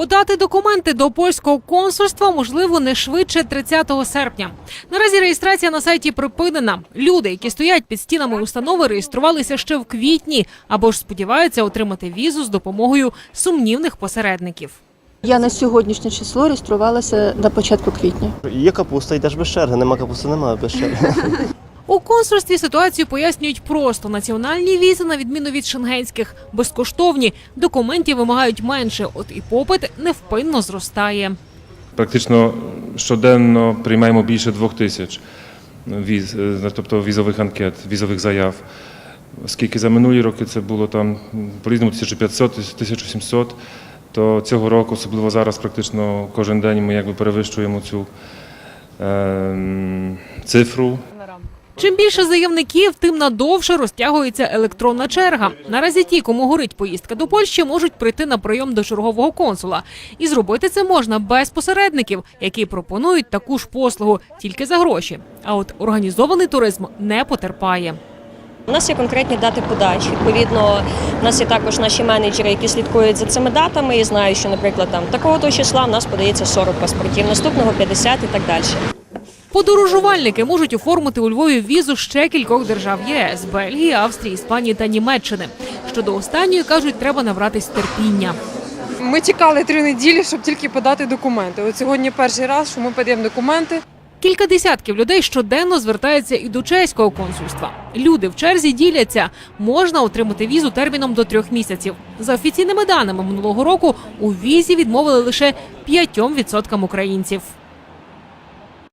Подати документи до польського консульства можливо не швидше 30 серпня. Наразі реєстрація на сайті припинена. Люди, які стоять під стінами установи, реєструвалися ще в квітні або ж сподіваються отримати візу з допомогою сумнівних посередників. Я на сьогоднішнє число реєструвалася на початку квітня. Є капуста, йдеш без черги, нема капусти, немає без черги. У консульстві ситуацію пояснюють просто національні візи, на відміну від шенгенських, безкоштовні. Документів вимагають менше, от і попит невпинно зростає. Практично щоденно приймаємо більше двох тисяч віз, е, тобто візових анкет, візових заяв. Оскільки за минулі роки це було там по-різному 1500, 1700, то цього року, особливо зараз, практично кожен день ми якби перевищуємо цю ем, цифру. Чим більше заявників, тим надовше розтягується електронна черга. Наразі ті, кому горить поїздка до Польщі, можуть прийти на прийом до чергового консула. І зробити це можна без посередників, які пропонують таку ж послугу тільки за гроші. А от організований туризм не потерпає. У нас є конкретні дати подач. Відповідно, у нас є також наші менеджери, які слідкують за цими датами і знають, що, наприклад, там такого то числа в нас подається 40 паспортів, наступного 50 і так далі. Подорожувальники можуть оформити у Львові візу ще кількох держав ЄС – Бельгії, Австрії, Іспанії та Німеччини. Щодо останньої кажуть, треба набратись терпіння. Ми чекали три неділі, щоб тільки подати документи. От сьогодні перший раз, що ми подаємо документи. Кілька десятків людей щоденно звертаються і до чеського консульства. Люди в черзі діляться. Можна отримати візу терміном до трьох місяців. За офіційними даними минулого року у візі відмовили лише 5% українців.